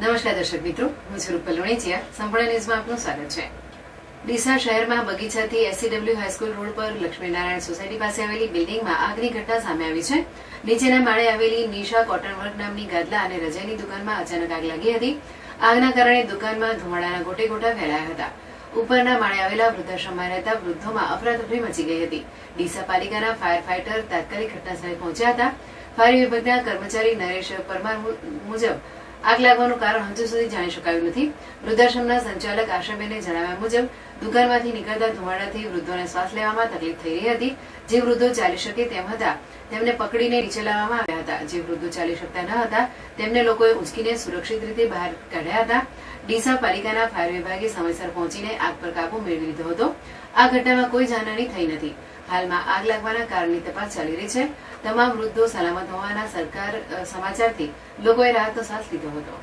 નમસ્કાર દર્શક મિત્રો, હું છું રૂપલ લુણીચિયા. સંપૂર્ણ ન્યૂઝમાં આપનું સ્વાગત છે. ડીસા શહેરમાં બગીચાથી એસસીડબલ્યુ હાઈસ્કૂલ રોડ પર લક્ષ્મીનારાયણ સોસાયટી પાસે આવેલી બિલ્ડિંગમાં આગની ઘટના સામે આવી છે. નીચેના માળે આવેલી નિશા કોટન નામની ગાદલા અને રજાઈની દુકાનમાં અચાનક આગ લાગી હતી. આગના કારણે દુકાનમાં ધુમાડાના ગોટે ગોટા ફેલાયા હતા. ઉપરના માળે આવેલા વૃદ્ધાશ્રમમાં રહેતા વૃદ્ધોમાં અફરાતફરી મચી ગઈ હતી. ડીસા પાલિકાના ફાયર ફાઈટર તાત્કાલિક ઘટનાસ્થળે પહોંચ્યા હતા. ફાયર વિભાગના કર્મચારી નરેશ પરમાર મુજબ આગ લાગવાનું કારણ હજુ સુધી જાણી શકાયું નથી. વૃદ્ધાશ્રમના સંચાલક આશાબેને જણાવ્યા મુજબ, દુકાનમાંથી નીકળતા ધુમાડાથી વૃદ્ધોને શ્વાસ લેવામાં તકલીફ થઈ રહી હતી. જે વૃદ્ધો ચાલી શકે તેમ હતા, તેમને પકડીને નીચે લાવવામાં આવ્યા હતા. જે વૃદ્ધો ચાલી શકતા ન હતા, તેમને લોકોએ ઉંચકીને સુરક્ષિત રીતે બહાર કાઢ્યા હતા. ડીસા પાલિકાના ફાયર વિભાગે સમયસર પહોંચીને આગ પર કાબુ મેળવી લીધો હતો. આ ઘટનામાં કોઈ જાનહાની થઈ નથી. હાલમાં આગ લાગવાના કારણની તપાસ ચાલી રહી છે. તમામ વૃદ્ધો સલામત હોવાના સરકાર સમાચારથી લોકોએ રાહતનો શ્વાસ લીધો હતો.